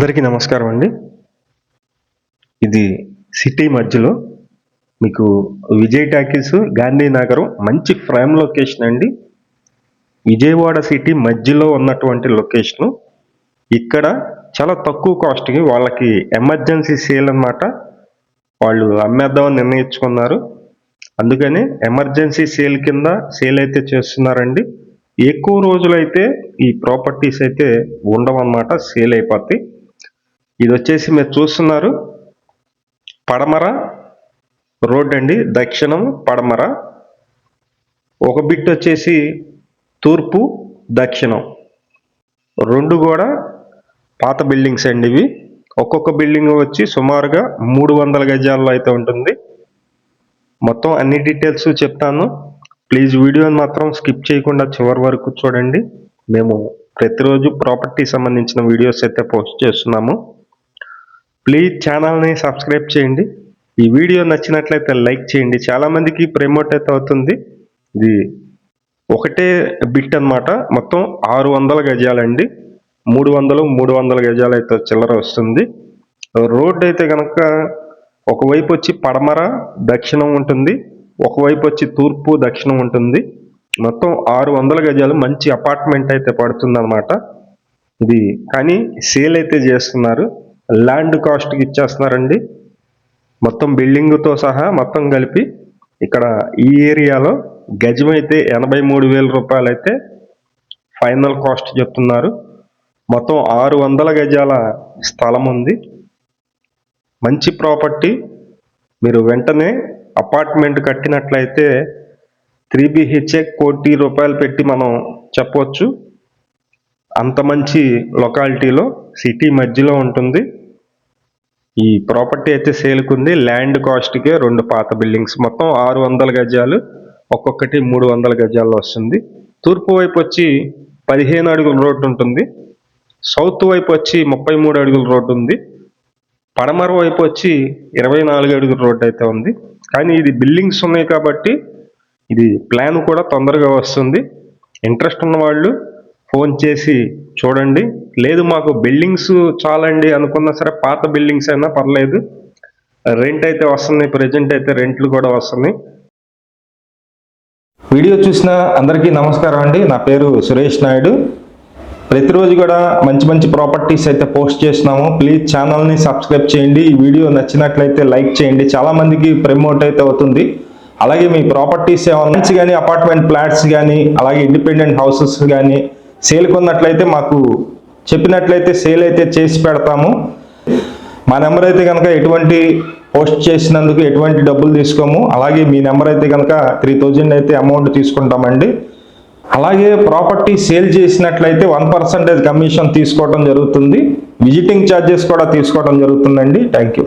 అందరికీ నమస్కారం అండి. ఇది సిటీ మధ్యలో మీకు విజయ్ టాకీస్ గాంధీనగరం మంచి ఫ్రేమ్ లొకేషన్ అండి. విజయవాడ సిటీ మధ్యలో ఉన్నటువంటి లొకేషను ఇక్కడ చాలా తక్కువ కాస్ట్కి వాళ్ళకి ఎమర్జెన్సీ సేల్ అన్నమాట. వాళ్ళు అమ్మేద్దామని నిర్ణయించుకున్నారు. అందుకని ఎమర్జెన్సీ సేల్ కింద సేల్ అయితే చేస్తున్నారండి. ఎక్కువ రోజులైతే ఈ ప్రాపర్టీస్ అయితే ఉండవన్నమాట సేల్ అయిపోతాయి. ఇది వచ్చేసి మీరు చూస్తున్నారు పడమర రోడ్ అండి. దక్షిణం పడమర. ఒక బిట్ వచ్చేసి తూర్పు దక్షిణం. రెండు కూడా పాత బిల్డింగ్స్ అండి ఇవి. ఒక్కొక్క బిల్డింగ్ వచ్చి సుమారుగా మూడు వందల గజాల్లో అయితే ఉంటుంది. మొత్తం అన్ని డీటెయిల్స్ చెప్తాను. ప్లీజ్ వీడియోని మాత్రం స్కిప్ చేయకుండా చివరి వరకు చూడండి. మేము ప్రతిరోజు ప్రాపర్టీ సంబంధించిన వీడియోస్ అయితే పోస్ట్ చేస్తున్నాము. ప్లీజ్ ఛానల్ని సబ్స్క్రైబ్ చేయండి. ఈ వీడియో నచ్చినట్లయితే లైక్ చేయండి. చాలామందికి ప్రమోట్ అయితే అవుతుంది. ఇది ఒకటే బిట్ అన్నమాట. మొత్తం ఆరు వందల గజాలండి. మూడు వందలు మూడు వందల గజాలు అయితే చిల్లర వస్తుంది. రోడ్డు అయితే కనుక ఒకవైపు వచ్చి పడమర దక్షిణం ఉంటుంది. ఒకవైపు వచ్చి తూర్పు దక్షిణం ఉంటుంది. మొత్తం ఆరు వందల గజాలు మంచి అపార్ట్మెంట్ అయితే పడుతుంది ఇది కానీ సేల్ అయితే చేస్తున్నారు. ల్యాండ్ కాస్ట్కి ఇచ్చేస్తున్నారండి. మొత్తం బిల్డింగ్తో సహా మొత్తం కలిపి ఇక్కడ ఈ ఏరియాలో గజం అయితే ఎనభై మూడు వేల రూపాయలు అయితే ఫైనల్ కాస్ట్ చెప్తున్నారు. మొత్తం ఆరు వందల గజాల స్థలం ఉంది. మంచి ప్రాపర్టీ. మీరు వెంటనే అపార్ట్మెంట్ కట్టినట్లయితే త్రీ బిహెచ్ఏ కోటి రూపాయలు పెట్టి మనం చెప్పవచ్చు. అంత మంచి లొకాలిటీలో సిటీ మధ్యలో ఉంటుంది. ఈ ప్రాపర్టీ అయితే సేల్కుంది. ల్యాండ్ కాస్ట్కే రెండు పాత బిల్డింగ్స్. మొత్తం ఆరు వందల గజాలు. ఒక్కొక్కటి మూడు వందల గజాల్లో వస్తుంది. తూర్పు వైపు వచ్చి పదిహేను అడుగుల రోడ్డు ఉంటుంది. సౌత్ వైపు వచ్చి ముప్పై మూడు అడుగుల రోడ్డు ఉంది. పడమర వైపు వచ్చి ఇరవై నాలుగు అడుగుల రోడ్డు అయితే ఉంది. కానీ ఇది బిల్డింగ్స్ ఉన్నాయి కాబట్టి ఇది ప్లాన్ కూడా తొందరగా వస్తుంది. ఇంట్రెస్ట్ ఉన్న వాళ్ళు ఫోన్ చేసి చూడండి. లేదు మాకు బిల్డింగ్స్ చాలండి అనుకున్నా సరే పాత బిల్డింగ్స్ అయినా పర్లేదు. రెంట్ అయితే వస్తుంది ప్రజెంట్ అయితే రెంట్లు కూడా వస్తున్నాయి. వీడియో చూసిన అందరికీ నమస్కారం అండి. నా పేరు సురేష్ నాయుడు. ప్రతిరోజు కూడా మంచి మంచి ప్రాపర్టీస్ అయితే పోస్ట్ చేస్తున్నాము. ప్లీజ్ ఛానల్ని సబ్స్క్రైబ్ చేయండి. ఈ వీడియో నచ్చినట్లయితే లైక్ చేయండి. చాలామందికి ప్రమోట్ అయితే అవుతుంది. అలాగే మీ ప్రాపర్టీస్ ఏమన్నా కానీ అపార్ట్మెంట్ ఫ్లాట్స్ కానీ అలాగే ఇండిపెండెంట్ హౌసెస్ కానీ సేల్ కొన్నట్లయితే మాకు చెప్పినట్లయితే సేల్ అయితే చేసి పెడతాము. మా నెంబర్ అయితే కనుక ఎటువంటి పోస్ట్ చేసినందుకు ఎటువంటి డబ్బులు తీసుకోము. అలాగే మీ నెంబర్ అయితే కనుక త్రీ థౌజండ్ అయితే అమౌంట్ తీసుకుంటామండి. అలాగే ప్రాపర్టీ సేల్ చేసినట్లయితే వన్ పర్సెంటేజ్ కమిషన్ తీసుకోవడం జరుగుతుంది. విజిటింగ్ ఛార్జెస్ కూడా తీసుకోవడం జరుగుతుందండి. Thank you.